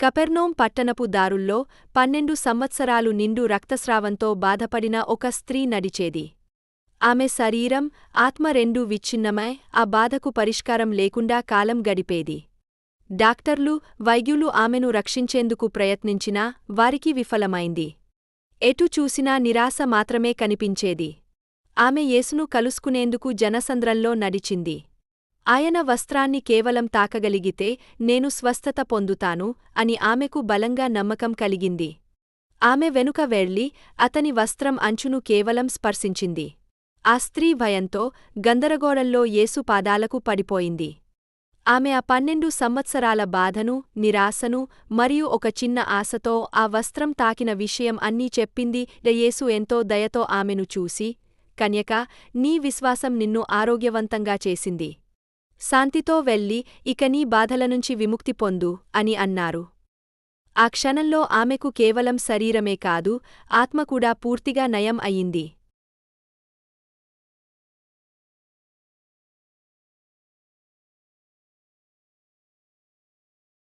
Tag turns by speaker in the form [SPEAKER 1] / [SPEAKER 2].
[SPEAKER 1] కపెర్నోం పట్టణపు దారుల్లో పన్నెండు సంవత్సరాలు నిండు రక్తస్రావంతో బాధపడిన ఒక స్త్రీ నడిచేది. ఆమె శరీరం ఆత్మ రెండూ విచ్ఛిన్నమై ఆ బాధకు పరిష్కారం లేకుండా కాలం గడిపేది. డాక్టర్లు వైద్యులు ఆమెను రక్షించేందుకు ప్రయత్నించినా వారికి విఫలమైంది. ఎటు చూసినా నిరాశ మాత్రమే కనిపించేది. ఆమె యేసును కలుసుకునేందుకు జనసంద్రంలో నడిచింది. ఆయన వస్త్రాన్ని కేవలం తాకగలిగితే నేను స్వస్థత పొందుతాను అని ఆమెకు బలంగా నమ్మకం కలిగింది. ఆమె వెనుక వెళ్ళి అతని వస్త్రం అంచును కేవలం స్పర్శించింది. ఆ స్త్రీ భయంతో గందరగోళంలో యేసు పాదాలకు పడిపోయింది. ఆమె ఆ పన్నెండు సంవత్సరాల బాధను నిరాశను మరియు ఒక చిన్న ఆశతో ఆ వస్త్రం తాకిన విషయం అన్నీ చెప్పింది యేసు ఎంతో దయతో ఆమెను చూసి కన్యక నీ విశ్వాసం నిన్ను ఆరోగ్యవంతంగా చేసింది. శాంతితో వెళ్ళి ఇక నీ బాధలనుంచి విముక్తి పొందు అని అన్నారు. ఆ క్షణంలో ఆమెకు కేవలం శరీరమే కాదు ఆత్మ కూడా పూర్తిగా నయం అయింది.